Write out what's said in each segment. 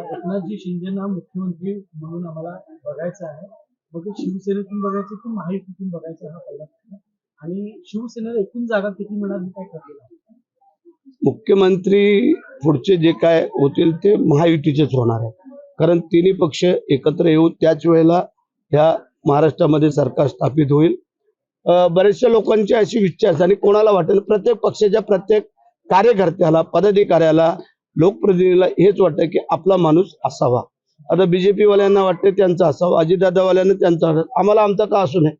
एकनाथजी शिंदेना मुख्यमंत्री म्हणून आम्हाला बघायचं आहे. मग शिवसेनेतून बघायचं की महायुतीतून बघायचं हा पहिला प्रश्न. आणि शिवसेनेला एकूण जागा किती मिळाली काय ठरलेलं मुख्यमंत्री पुढचे जे काय होतील ते महायुतीचेच होणार आहे. कारण तिन्ही पक्ष एकत्र येऊन त्याच वेळेला ह्या महाराष्ट्रामध्ये सरकार स्थापित होईल. अं, बऱ्याचशा लोकांची अशी इच्छा असते आणि कोणाला वाटेल प्रत्येक पक्षाच्या प्रत्येक कार्यकर्त्याला पदाधिकाऱ्याला लोकप्रतिनिधीला हेच वाटतं की आपला माणूस असावा. आता बीजेपी वाल्यांना वाटते त्यांचा असावा अजितदादावाल्यांना त्यांचा आम्हाला आमचा का असू नये?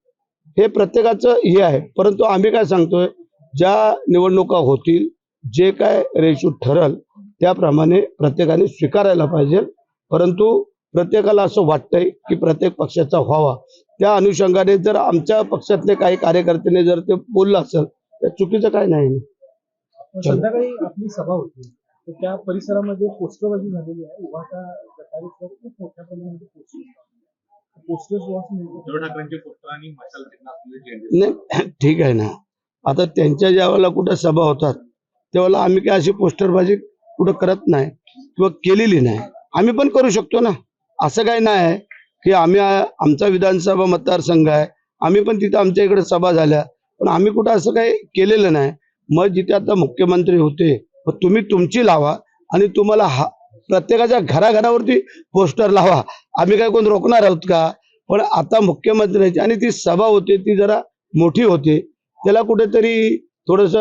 हे प्रत्येकाचं हे आहे. परंतु आम्ही काय सांगतोय ज्या निवडणुका होतील जे काय रेशू ठरल त्याप्रमाणे प्रत्येकाने स्वीकारायला पाहिजे. परंतु प्रत्येकाला असं वाटतंय की प्रत्येक पक्षाचा व्हावा. त्या अनुषंगाने जर आमच्या पक्षातले काही कार्यकर्त्याने जर ते बोललं असेल तर चुकीचं काय नाही. संध्याकाळी आपली सभा होती. तर त्या परिसरामध्ये पोस्टरबाजी झालेली आहे. उभाटा गटारीवर खूप मोठ्या प्रमाणामध्ये पोस्टर उद्धव ठाकरेंचे आणि मशाल नाही ठीक आहे ना. आता त्यांच्या ज्या वेळेला कुठं सभा होतात त्यावेळेला आम्ही काय अशी पोस्टरबाजी कुठं करत नाही किंवा केलेली नाही. आम्ही पण करू शकतो ना. असं काही नाही आहे की आम्ही आमचा विधानसभा मतदारसंघ आहे. आम्ही पण तिथं आमच्या इकडे सभा झाल्या. पण आम्ही कुठं असं काही केलेलं नाही. मग जिथे आता मुख्यमंत्री होते तुम्ही तुमची लावा आणि तुम्हाला हा प्रत्येकाच्या घराघरावरती पोस्टर लावा. आम्ही काय कोण रोखणार आहोत का? पण आता मुख्यमंत्र्यांची आणि ती सभा होते ती जरा मोठी होते. त्याला कुठेतरी थोडस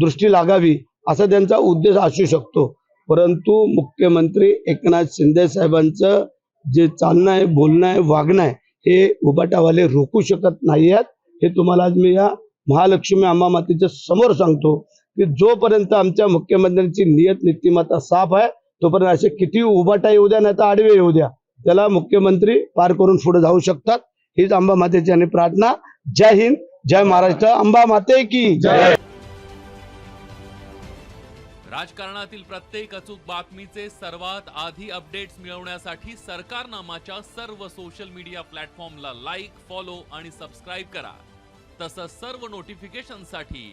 दृष्टी लागावी असा त्यांचा उद्देश असू शकतो. परंतु मुख्यमंत्री एकनाथ शिंदे साहेबांचं जे चालणं आहे बोलणं आहे वागणं आहे हे उबाटावाले रोखू शकत नाही आहेत हे तुम्हाला आज मी या महालक्ष्मी अंबा मातेच्या समोर सांगतो. की जोपर्यंत आमच्या मुख्यमंत्र्यांची नियत नीतिमत्ता साफ आहे तोपर्यंत असे किती उभाटा येऊ द्या नाही तर आडवे येऊ द्या. त्याला मुख्यमंत्री पार करून पुढे जाऊ शकतात. हीच अंबा मातेची आणि प्रार्थना. जय हिंद जय महाराष्ट्र. अंबा माते की जय. राजकारणातील प्रत्येक अचूक बातमीचे सर्वात आधी अपडेट्स मिळवण्यासाठी सरकारनामाच्या सर्व सोशल मीडिया प्लॅटफॉर्मला लाईक फॉलो आणि सबस्क्राईब करा. तसंच सर्व नोटिफिकेशनसाठी